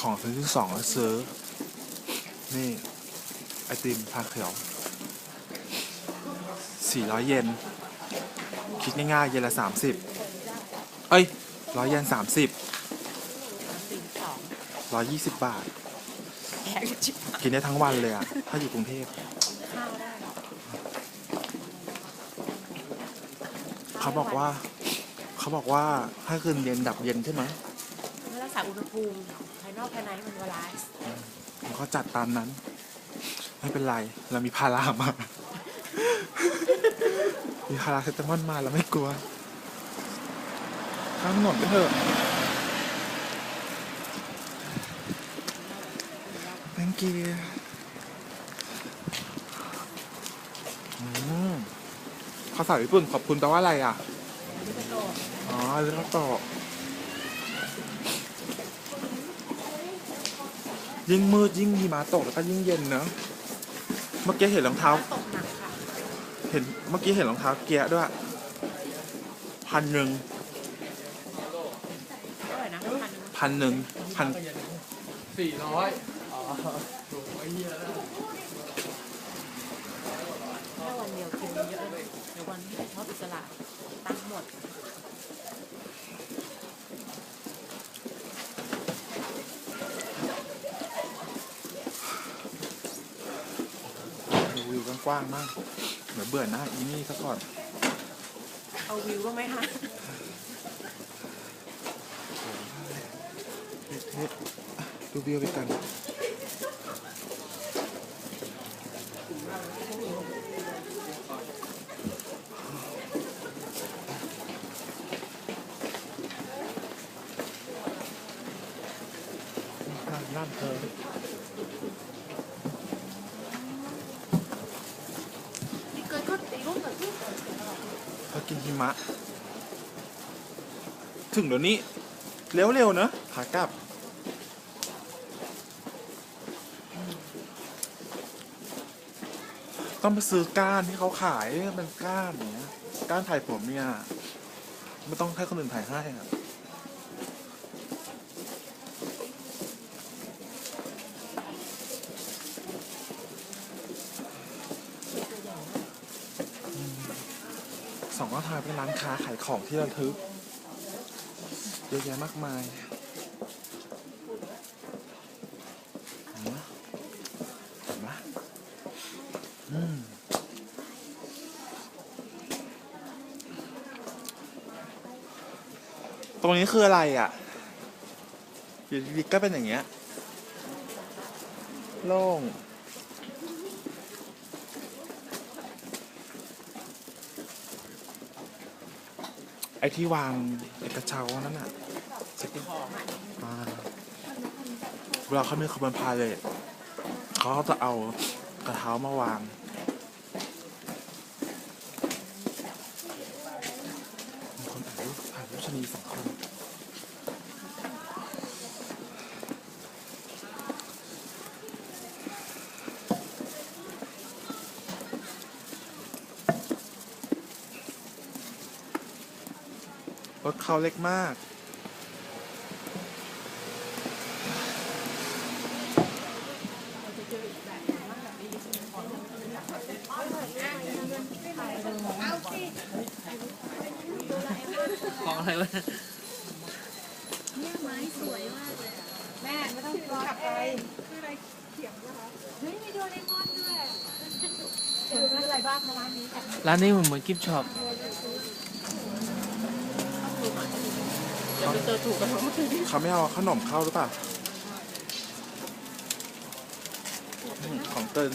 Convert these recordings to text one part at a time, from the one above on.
ของซื้อที่สองแล้วซื้อ นี่ ไอติมพาเขียวสี่ร้อยเยน คิดง่ายๆ เยนละสามสิบเอ้ยร้อยเยนสามสิบร้อยยี่สิบบาท กินได้ทั้งวันเลยอะถ้าอยู่กรุงเทพเขาบอกว่า เขาบอกว่าให้คืนเย็นดับเย็นใช่ไหมเมื่อรักษาอุณหภูมิ ภายนอกภายในให้มันบาลานซ์ผมก็จัดตามนั้น ไม่เป็นไร เรามีพารามา มีพาราเซตามอลมาเราไม่กลัวข้ามถนนไปเถอะ thank you ภาษาญี่ปุ่นขอบคุณแปลว่าอะไรอะ อ๋อเรื่องต่อ ยิ่งมืดยิ่งหิมะตกแล้วก็ยิ่งเย็นเนอะเมื่อกี้เห็นรองเท้า ตกหนักค่ะเห็นเมื่อกี้เห็นรองเท้าเกียร์ด้วยพันหนึ่งเท่าไหร่นะพันพันหนึ่งพันสี่ร้อยอ๋อถูกไอ้เหี้ยแล้วแค่วันเดียวกินเยอะเลยเดี๋ยววันที่ชอบอิสระตังค์หมด ดูวิว กว้างๆมากเดี๋ยวเบื่อหน้าอีนี่ซะก่อน เอาวิวบ้างไหมคะเฮ้ยดูวิวไปกันนั่นนั่นเธอ นี่เกิดก็ตีรูปแบบที่ เขา กินหิมะ ถึงเดี๋ยวนี้ เร็วๆเนอะขากลับ ต้องไปซื้อก้านที่เขาขายเป็นก้านเนี้ย ก้านถ่ายผมเนี่ย ไม่ต้องให้คนอื่นถ่ายให้ครับ สองก็ถ่ายเป็นร้านค้าขายของที่ระทึกเยอะแยะมากมายเห็นไหมอืมตรงนี้คืออะไรอะอยู่ดีๆก็เป็นอย่างเงี้ย โล่ง ไอ้ที่วางไอ้กระเช้านั่นน่ะสกินอ่าเวลาเขามีขบวนพาเลยเขาจะเอากระเท้ามาวาง มีคนถ่ายรูปถ่ายรูปชะนีสองคน รถเขาเล็กมาก ของอะไรวะแม่ไม่ต้องรอขับไปคืออะไรเขียงนะคะเฮ้ยมีโดเรมอนด้วยคืออะไรบ้างคะร้านนี้ร้านนี้เหมือนเหมือนกิฟช็อป เดี๋ยวไปเจอถูกกันทั้งหมดเขาไม่เอาขนมเข้าหรือเปล่าอืมของเติน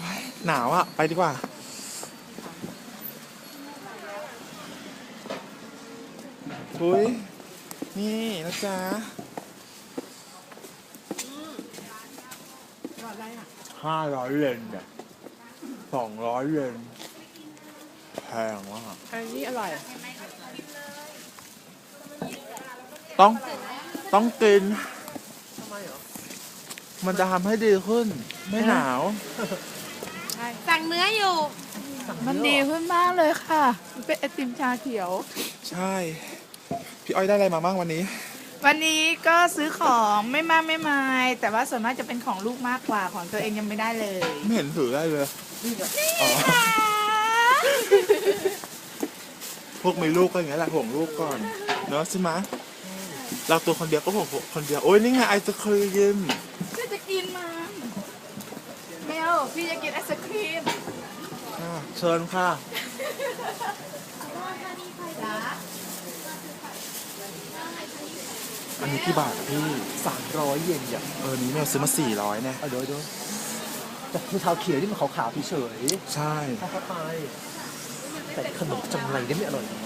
ว้ายหนาวอะไปดีกว่า อุ้ย นี่นะจ๊ะ ห้าร้อยเยนเนี่ยสองร้อยเยนแพงมากอันนี้อร่อย ต้องต้องกิน ทำไมเหรอ มันจะทำให้ดีขึ้น ไม่หนาว สั่งเนื้ออยู่ มันดีขึ้นมากเลยค่ะ เป็นไอติมชาเขียว ใช่ พี่อ้อยได้อะไรมาบ้างวันนี้ วันนี้ก็ซื้อของไม่มากไม่มายแต่ว่าส่วนมากจะเป็นของลูกมากกว่าของตัวเองยังไม่ได้เลยไม่เห็นถือได้เลยอ๋อพวกมีลูกก็อย่างนี้ยแหละห่วงลูกก่อนเนอะใช่ไหมะเราตัวคนเดียวก็ห่วงคนเดียวโอ้ยนี่ไงไอศครีมพี่จะกินมันเมลพี่จะกินไอศครีมอ่าเชิญค่ะ อันนี้กี่บาทอะพี่สามร้อยเยนอย่างเออนี้เนี่ยซื้อมาสี่ร้อยเนี่ย เอาเดี๋ยวเดี๋ยวแต่คือชาวเขียวนี่มันขาวๆเฉยใช่ๆเข้าไปแต่ขนมจังไรเนี่ยไม่อร่อยนะ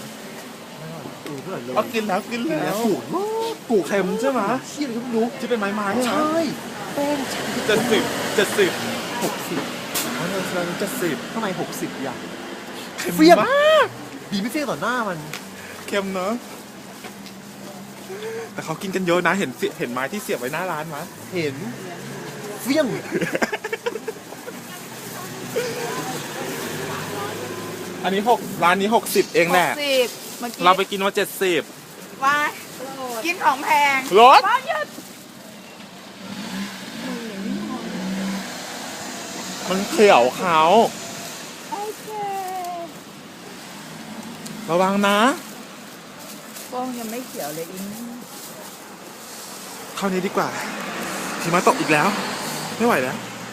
ไม่อร่อยเออไม่อร่อยเลยเอากินแล้วกินกินแล้แล้ววฝูนมากกูเค็มใช่ไหมเชี่ยเลยก็ไม่รู้ที่เป็นไม้ไม้ใช่ไหมใช่แป้งเจ็ดสิบเจ็ดสิบหกสิบอ๋อเออแสดงเจ็ดสิบข้างในหกสิบอย่าง เค็มเฟี้ยง มากดีไม่เฟี้ยงต่อหน้ามัน เค็มเนอะ แต่เขากินกันเยอะนะเห็นเสียเห็นไม้ที่เสียบไว้หน้าร้านไหมเห็นเฟี้ยงอันนี้หกร้านนี้หกสิบเองแหละ สิบเมื่อกี้เราไปกินมาเจ็ดสิบว่ากินของแพงรถบ้าหยุดมันเขียวเขาโอเค ระวังนะ กล้องยังไม่เขียวเลยอิงเท่านี้ดีกว่าหิมะตกอีกแล้ว ไม่ไหวแล้ว